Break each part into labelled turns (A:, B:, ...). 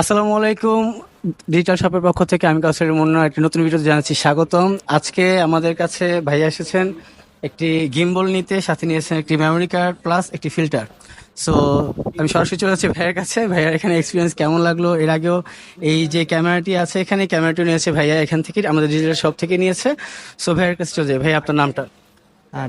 A: আসসালামু আলাইকুম ডিজিটাল শপের পক্ষ থেকে আমি কাউসারি মুন্না, একটি নতুন ভিডিও জানাচ্ছি স্বাগতম। আজকে আমাদের কাছে ভাইয়া এসেছেন, একটি গিম্বল নিতে, সাথে নিয়েছেন একটি মেমোরি কার্ড প্লাস একটি ফিল্টার সো আমি সরাসরি চলে যাচ্ছি ভাইয়ের কাছে। ভাইয়ার এখানে এক্সপিরিয়েন্স কেমন লাগল? এর আগেও এই যে ক্যামেরাটি আছে এখানে ক্যামেরাটি নিয়েছে ভাইয়া এখান থেকে, আমাদের ডিজিটাল শপ থেকে নিয়েছে। সো ভাইয়ের কাছে চলে যাই। ভাই আপনার নামটা?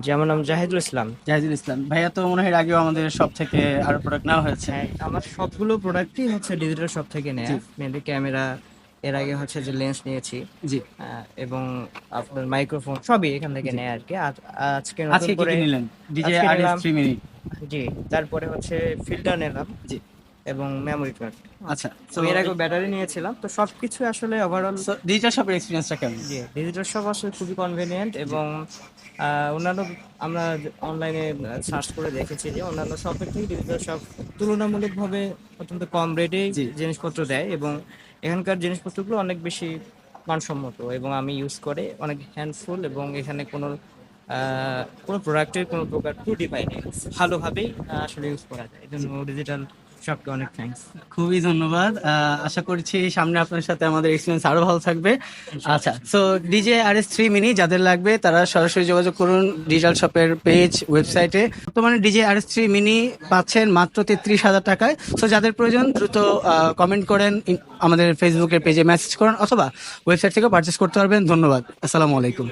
B: জি আমার নাম জাহিদুল ইসলাম।
A: জাহিদুল ইসলাম। ভাইয়া তো মনে হয় আগেও আমাদের শপ থেকে আরও প্রোডাক্ট নেওয়া হয়েছে।
B: হ্যাঁ আমার সবগুলো প্রোডাক্টই হচ্ছে ডিজিটাল শপ থেকে নেয়া মেনলি ক্যামেরা এর আগে হচ্ছে যে লেন্স নিয়েছি।
A: জি।
B: এবং আপনার মাইক্রোফোন সবই এখান থেকে নেয় আর কি। আজ- আজকে নতুন করে
A: নিলেন? ডিজে আর
B: নিলাম-
A: থ্রি মিনিট
B: জি তারপরে হচ্ছে ফিল্টার নিলাম।
A: জি।
B: এবং মেমোরি কার্ড
A: আচ্ছা
B: তো এর আগে ব্যাটারি নিয়েছিলাম। তো সবকিছু আসলে ওভারঅল
A: ডিজিটাল শপের এক্সপিরিয়েন্সটা কেমন?
B: জি ডিজিটাল শপ আসলে খুবই কনভেনিয়েন্ট এবং অন্যান্য আমরা অনলাইনে সার্চ করে দেখেছি যে অন্যান্য শপের থেকে ডিজিটাল শপ তুলনামূলকভাবে অত্যন্ত কম রেটে জিনিসপত্র দেয় এবং এখানকার জিনিসপত্রগুলো অনেক বেশি মানসম্মত এবং আমি ইউজ করে অনেক হ্যান্ডফুল এবং এখানে কোনো কোনো প্রোডাক্টের কোনো প্রকার ত্রুটি পাইনি। ভালোভাবেই আসলে ইউজ করা যায়। এই জন্য ডিজিটাল শপকে অনেক থ্যাঙ্কস
A: খুবই ধন্যবাদ। আশা করছি সামনে আপনার সাথে আমাদের এক্সপিরিয়েন্স আরও ভালো থাকবে। আচ্ছা so DJ R S three mini যাদের লাগবে তারা সরাসরি যোগাযোগ করুন ডিজিটাল শপের পেজ ওয়েবসাইটে বর্তমানে DJ R S three mini পাচ্ছেন মাত্র তেত্রিশ হাজার টাকায়। সো যাদের প্রয়োজন দ্রুত কমেন্ট করেন আমাদের ফেসবুকের পেজে মেসেজ করেন অথবা ওয়েবসাইট থেকে পারচেস করতে পারবেন। ধন্যবাদ। আসসালামু আলাইকুম।